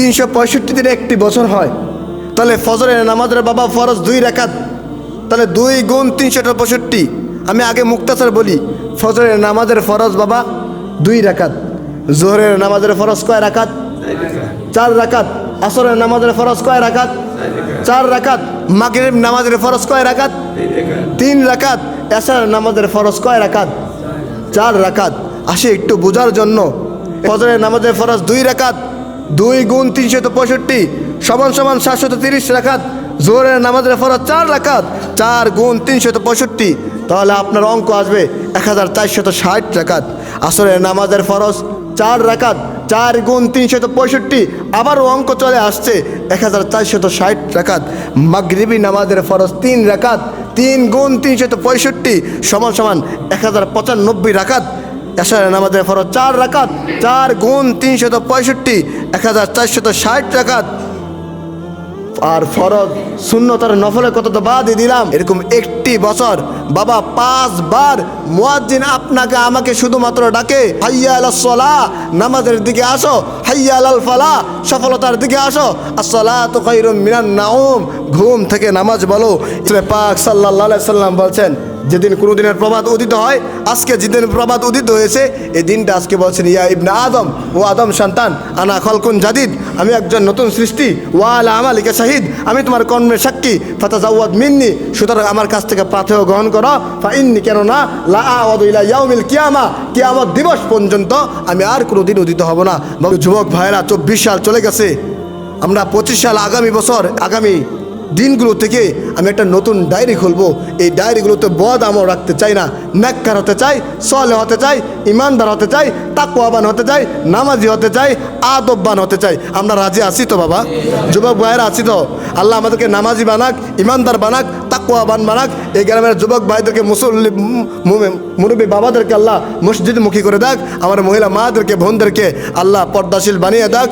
তিনশো পঁয়ষট্টি দিনে একটি বছর হয়, তাহলে ফজরের নামাজের বাবা ফরজ দুই রাকাত, তাহলে দুই গুণ তিনশো পঁয়ষট্টি। আমি আগে মুক্তাসর বলি, ফজরের নামাজের ফরজ বাবা দুই রাকাত। জোহরের নামাজের ফরজ কয় রাকাত? চার রাকাত। আসরের নামাজের ফরজ কয় রাকাত? চার রাকাত। মাগরিব নামাজের ফরজ কয় রাকাত? তিন রাকাত। এসার নামাজের ফরজ কয় রাকাত? চার রাকাত। আসে একটু বোঝার জন্য, ফজরের নামাজের ফরজ দুই রাকাত দুই গুণ তিনশত পঁয়ষট্টি, সমান সমান সাতশত তিরিশ রাকাত জোরের নামাজের ফরজ চার রাকাত চার গুণ তিনশত পঁয়ষট্টি, তাহলে আপনার অঙ্ক আসবে এক হাজার চারশত ষাট রাকাত আসরের নামাজের ফরজ চার রাকাত চার গুণ তিনশত পঁয়ষট্টি, আবারও অঙ্ক চলে আসছে এক হাজার চারশত ষাট রাকাত মাগরিবি নামাজের ফরজ তিন রাকাত তিন গুণ তিনশত পঁয়ষট্টি, সমান সমান এক হাজার পঁচানব্বই রাকাত এশার নামাজের ফরজ চার রাকাত, চার গুণ তিনশত পঁয়ষট্টি, এক হাজার চারশত ষাট রাকাত। আর ফরজ শূন্যতার নফলে কত তো বাদই দিলাম। এরকম একটি বছর বাবা পাঁচবার মুয়াজ্জিন আপনাকে, আমাকে শুধুমাত্র ডাকে, হাইয়া আল সলা নামাজের দিকে আসো, হাইয়া আল ফালা সফলতার দিকে আসো আসলা তো খৈরুম মিনান নাউম ঘুম থেকে নামাজ বলো। পাক আলাইহি সাল্লাম বলছেন যেদিন কোনো দিনের প্রভাত উদিত হয়, আজকে যেদিন প্রবাদ উদিত হয়েছে, এই দিনটা আজকে বলছেন, ইয়া ইবনা আদম, ও আদম সন্তান, আনা খলকুন জাদিদ, আমি একজন নতুন সৃষ্টি ওয়ালা আমালিকা শাহিদ, আমি তোমার কর্মের সাক্ষী ফাতা জাওয়াদ মিন্নি, সুতরাং আমার কাছ থেকে পাথেয় গ্রহণ করো ফা ইন্নি কেননা লা আওয়াদু ইলা ইয়াউমিল কিয়ামা, কিয়ামত দিবস পর্যন্ত আমি আর কোনো দিন উদিত হব না। যুবক ভাইরা, চব্বিশ সাল চলে গেছে। আমরা পঁচিশ সাল আগামী বছর, আগামী দিনগুলো থেকে আমি একটা নতুন ডায়েরি খুলবো। এই ডায়েরিগুলোতে বদ আমল রাখতে চাই না। ন্যাক্কার হতে চাই সলে হতে চাই ইমানদার হতে চাই তাকুয়াবান হতে চাই, নামাজি হতে চাই, আদববান হতে চাই। আমরা রাজি আছি তো বাবা? যুবক ভাইয়েরা আছি তো? আল্লাহ আমাদেরকে নামাজি বানাক ইমানদার বানাক তাকুয়াবান বানাক। এই গ্রামের যুবক ভাইদেরকে, মুসল্লি মুরব্বী বাবাদেরকে আল্লাহ মসজিদ মুখী করে দেখ। আমার মহিলা মাদেরকে, বোনদেরকে আল্লাহ পর্দাশীল বানিয়ে দেখ।